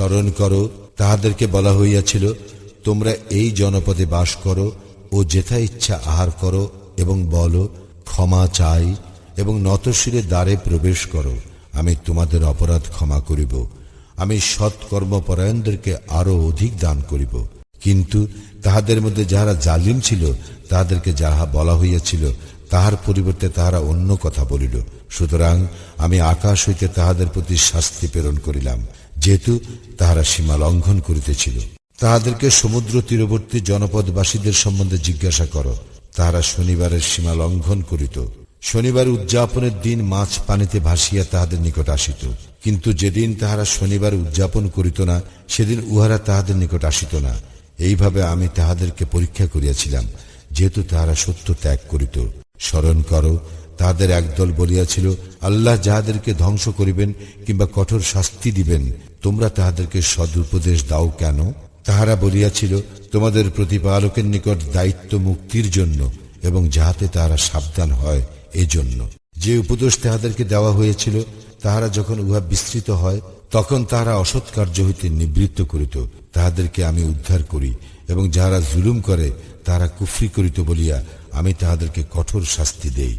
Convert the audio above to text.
স্মরণ করো, তাহাদেরকে বলা হইয়াছিল, তোমরা এই জনপদে বাস করো ও যেথা ইচ্ছা আহার করো এবং বলো, ক্ষমা চাই এবং নতশিরে দ্বারে প্রবেশ করো। আমি তোমাদের অপরাধ ক্ষমা করিব। আমি সৎকর্মপরায়ণদেরকে আরও অধিক দান করিব। কিন্তু তাহাদের মধ্যে যাহারা জালিম ছিল, তাহাদেরকে যাহা বলা হইয়াছিল, তাহার পরিবর্তে তাহারা অন্য কথা বলিল। সুতরাং আমি আকাশ হইতে তাহাদের প্রতি শাস্তি প্রেরণ করিলাম। যেহেতু তাহারা সীমা লঙ্ঘন করিতেছিল। তাহাদেরকে সমুদ্র তীরবর্তী জনপদবাসীদের সম্বন্ধে জিজ্ঞাসা করো। তাহারা শনিবারের সীমা লঙ্ঘন করিত। শনিবার উদযাপনের দিন মাছ পানিতে ভাসিয়া তাহাদের নিকট আসিত। কিন্তু যেদিন তাহারা শনিবার উদযাপন করিত না, সেদিন উহারা তাহাদের নিকট আসিত না। এইভাবে আমি তাহাদেরকে পরীক্ষা করিয়াছিলাম, যেহেতু তাহারা সত্য ত্যাগ করিত। স্মরণ করো তাহাদের একদল বলিয়াছিল, আল্লাহ যাহাদেরকে ধ্বংস করিবেন কিংবা কঠোর শাস্তি দিবেন, তোমরা তাহাদেরকে সদুপদেশ দাও কেন? তাহারা বলিয়াছিল, তোমাদের প্রতিপালকের নিকট দায়িত্ব মুক্তির জন্য এবং যাহাতে তাহারা সাবধান হয় এজন্য। যে উপদেশ তাহাদেরকে দেওয়া হয়েছিল, তাহারা যখন উহা বিস্তৃত হয়, তখন তাহারা অসৎ কার্য হইতে নিবৃত্ত করিত। তাহাদেরকে আমি উদ্ধার করি এবং যাহারা জুলুম করে, তাহারা কুফরি করিত বলিয়া আমি তাহাদেরকে কঠোর শাস্তি দেই।